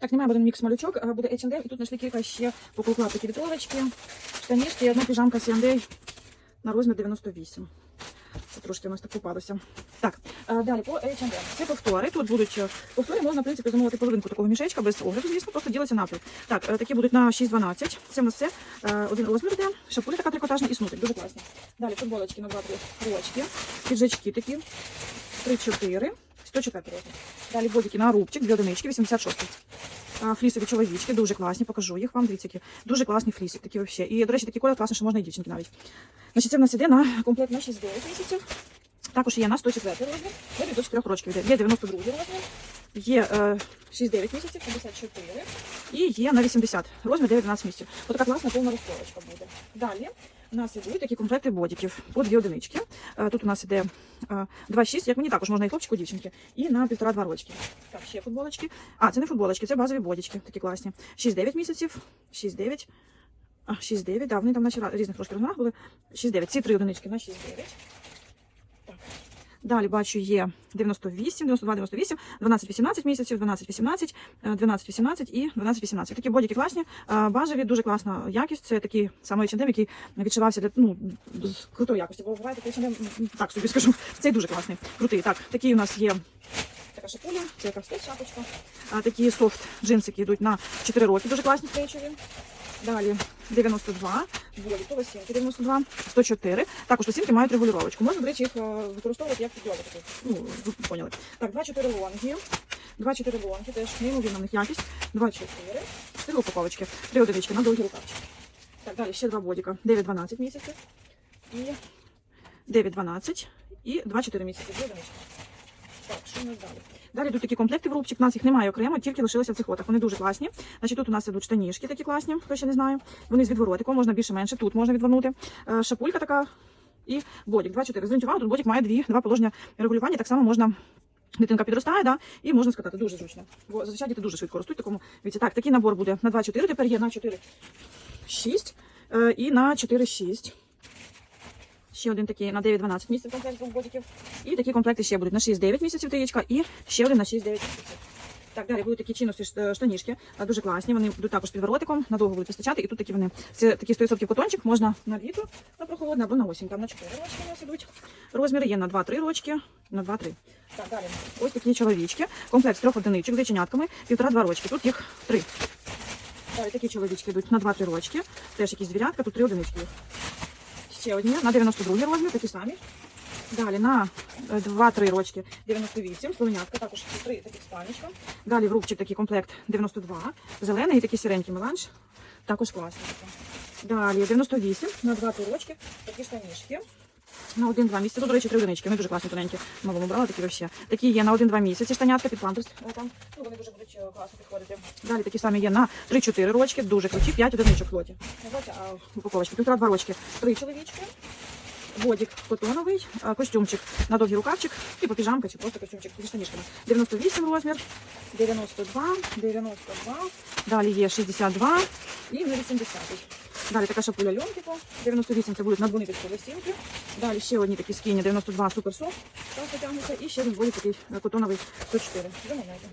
Так, немає, буде мікс малючок, а буде H&M, і тут знайшли кілька ще покупла такі вітровочки, штанішки і одна піжамка C&A на розмір 98. Це трошки у нас так попалося. Так, далі по H&M. Це повтори. Тут будуть е, повтори, можна, в принципі, замовити половинку такого мішечка без огляду, звісно, просто ділиться навпіл. Так, е, такі будуть на 6-12. Це в нас все е, один розмір йде. Шапуля така трикотажна і снутик. Дуже класні. Далі футболочки на 2-3 рочки. Піджачки такі. 3-4. 104 розмір. Далі бодики на рубчик, дві одинички, 86. Флісові чоловічки, дуже класні, покажу їх вам. Дивіться, які дуже класні фліси, такі вообще. І, до речі, такі колір класний, що можна і дівчинки навіть. Значить, це в нас іде на комплект на 6-9 місяців. Також є на 104 розмір, до 4 років йде. Є 92 розмір, є е, 6-9 місяців, 54, і є на 80 розмір 9-12 місяців. Ось така класна повна розкорочка буде. Далі у нас ідуть такі комплекти бодіків по дві одинички. Е, Тут у нас іде е, 2,6, як мені також можна і хлопчику, і дівчинки, і на півтора-два рочки. Так, ще футболочки. А, це не футболочки, це базові бодічки, такі класні. 6-9 місяців, 6-9. А, 6-9, да, вони там наче різних трошки розмірах були. 6-9, ці три одинички на 6-9. Далі бачу є 98, 92, 98, 12, 18 місяців, 12, 18, е, 12, 18 і 12, 18. Такі бодіки класні, базові, дуже класна якість. Це такий саме H&M, який відчувався для ну, з крутої якості. Бо буває такий H&M, так собі скажу, цей дуже класний, крутий. Так, такі у нас є така шапуля, це яка стеч шапочка. Такі софт джинсики йдуть на 4 роки, дуже класні стечові. Далі 92, болі, по лосінки 92, 104. Також лосінки мають регулювачку. Можна, до речі, їх е, використовувати як підйоми. Ну, ви поняли. Так, 2-4 лонги. 2-4 лонги, теж неймовірна в них якість. 2-4. 4 упаковочки. 3 одинички на довгі рукавчики. Так, далі ще два бодіка. 9-12 місяців. І 9-12. І 2-4 місяці. Дві одинички. Так, що нас далі? Далі йдуть такі комплекти в рубчик. У нас їх немає окремо, тільки лишилися в цих лотах. Вони дуже класні. Значить, тут у нас ідуть штанішки такі класні, хто ще не знає. Вони з відворотиком, можна більше-менше. Тут можна відвернути. Е, Шапулька така і бодік. 2-4. Зверніть увагу, тут бодік має дві, два положення регулювання. Так само можна. Дитинка підростає, да, і можна скатати дуже зручно. Бо зазвичай діти дуже швидко ростуть в такому віці. Так, такий набор буде на 2-4, тепер є на 4-6 е, і на 4-6. Ще один такий на 9-12 місяців комплект двох бодіків. І такі комплекти ще будуть на 6-9 місяців таєчка і ще один на 6-9 місяців. Так, далі будуть такі чиності ш- штанішки, дуже класні. Вони будуть також під воротиком, надовго будуть вистачати. І тут такі вони. Це такий 100% котончик, можна на літо, на прохолодне або на осінь. Там на 4 рочки у нас ідуть. Розміри є на 2-3 рочки, на 2-3. Так, далі. Ось такі чоловічки. Комплект з трьох одиничок з зайченятками, півтора-два рочки. Тут їх три. Далі такі чоловічки йдуть на 2-3 рочки. Теж якісь звірятка, тут три одинички. їх. Ще на 92 розмір, такі самі. Далі на е, 2-3 рочки 98, слонятка, також 3 такі спальничка. Далі в рубчик такий комплект 92, зелений і такий сіренький меланж, також класний. Далі 98 на 2-3 рочки, такі штанішки. На 1-2 місяці. Тут, до речі, три одинички. Вони дуже класні тоненькі. Новому брала такі вообще. Такі є на 1-2 місяці. Штанятка під памперс. Там. Ну, вони дуже будуть е, класно підходити. Далі такі самі є на 3-4 рочки. Дуже круті. 5 одиничок в лоті. Упаковочки. Півтора-два рочки. Три чоловічки. Бодік котоновий, костюмчик на довгий рукавчик, типу піжамка чи просто костюмчик зі штанішками. 98 розмір, 92, 92, далі є 62 і на 80. Далі така шапуля льонтіка, 98 це будуть надбуни такі лосінки. Далі ще одні такі скіні, 92 суперсофт. так потягнуться, і ще один бодік такий е, котоновий 104. Замовляйте.